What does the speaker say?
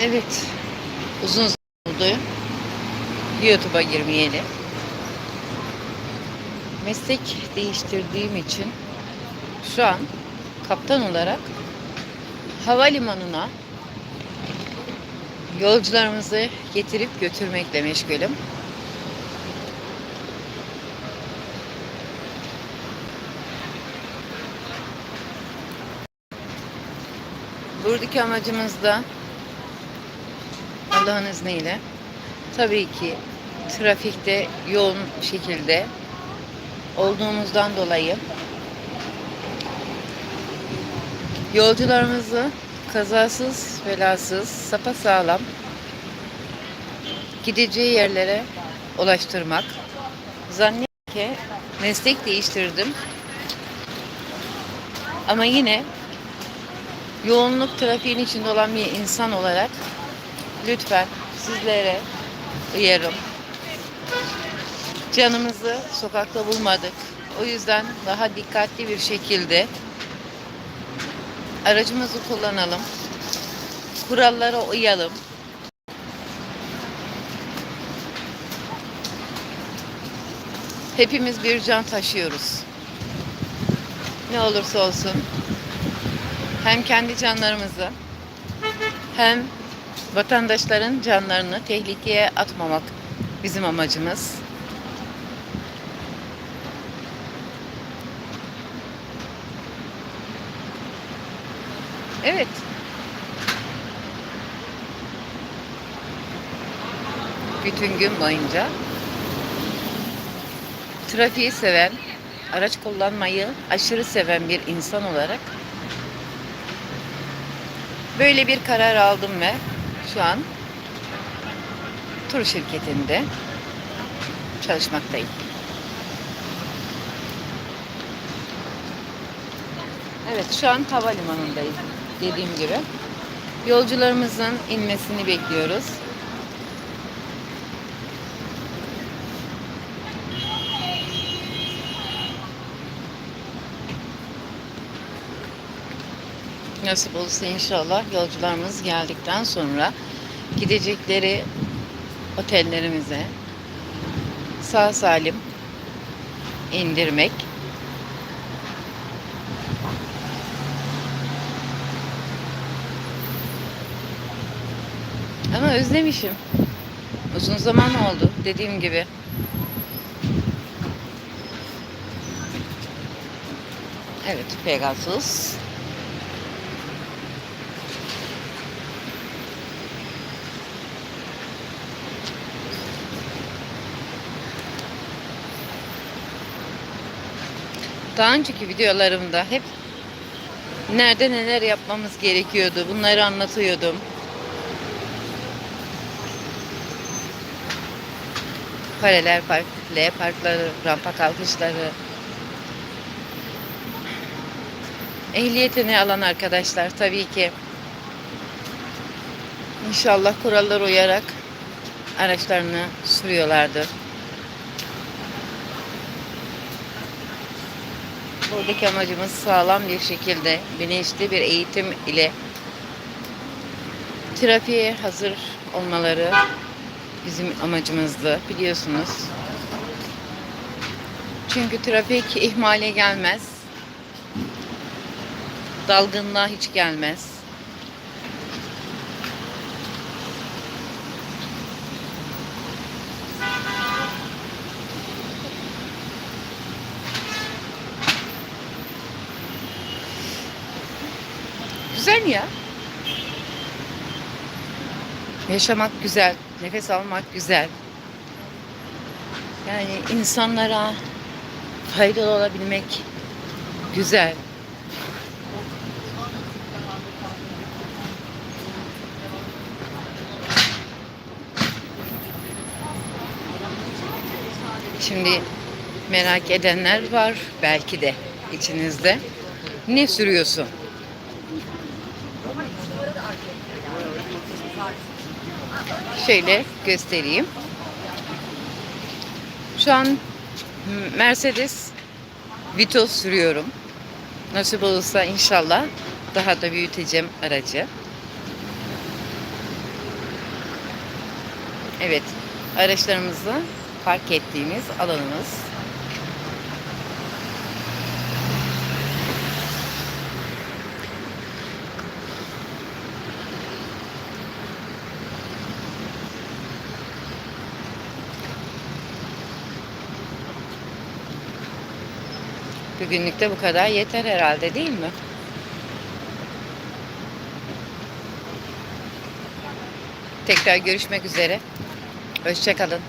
Evet. Uzun oldu. YouTube'a girmeyeli. Meslek değiştirdiğim için şu an kaptan olarak havalimanına yolcularımızı getirip götürmekle meşgulüm. Buradaki amacımız da Allah'ın izniyle tabii ki trafikte yoğun şekilde olduğumuzdan dolayı yolcularımızı kazasız belasız sapasağlam gideceği yerlere ulaştırmak. Zannediyorum ki meslek değiştirdim. Ama yine yoğunluk trafiğin içinde olan bir insan olarak lütfen sizlere uyarım. Canımızı sokakta bulmadık. O yüzden daha dikkatli bir şekilde aracımızı kullanalım. Kurallara uyalım. Hepimiz bir can taşıyoruz. Ne olursa olsun hem kendi canlarımızı hem vatandaşların canlarını tehlikeye atmamak bizim amacımız. Evet. Bütün gün boyunca trafiği seven, araç kullanmayı aşırı seven bir insan olarak böyle bir karar aldım ve şu an tur şirketinde çalışmaktayım. Evet şu an havalimanındayız dediğim gibi. Yolcularımızın inmesini bekliyoruz. Nasip olursa inşallah yolcularımız geldikten sonra gidecekleri otellerimize sağ salim indirmek Ama özlemişim. Uzun zaman oldu dediğim gibi. Evet Pegasus. Daha önceki videolarımda hep nerede neler yapmamız gerekiyordu bunları anlatıyordum. Paralel park, L parkları, rampa kalkışları. Ehliyetini alan arkadaşlar tabii ki inşallah kurallara uyarak araçlarını sürüyorlardır. Buradaki amacımız sağlam bir şekilde bilinçli bir eğitim ile trafiğe hazır olmaları bizim amacımızdı biliyorsunuz. Çünkü trafik ihmale gelmez. Dalgınlığa hiç gelmez. Güzel ya. Yaşamak güzel, nefes almak güzel. Yani insanlara faydalı olabilmek güzel. Şimdi merak edenler var belki de içinizde. Ne sürüyorsun? şöyle göstereyim. Şu an Mercedes Vito sürüyorum. Nasip olursa inşallah daha da büyüteceğim aracı. Evet, araçlarımızı park ettiğimiz alanımız Bugünlük de bu kadar yeter herhalde değil mi? Tekrar görüşmek üzere. Hoşçakalın.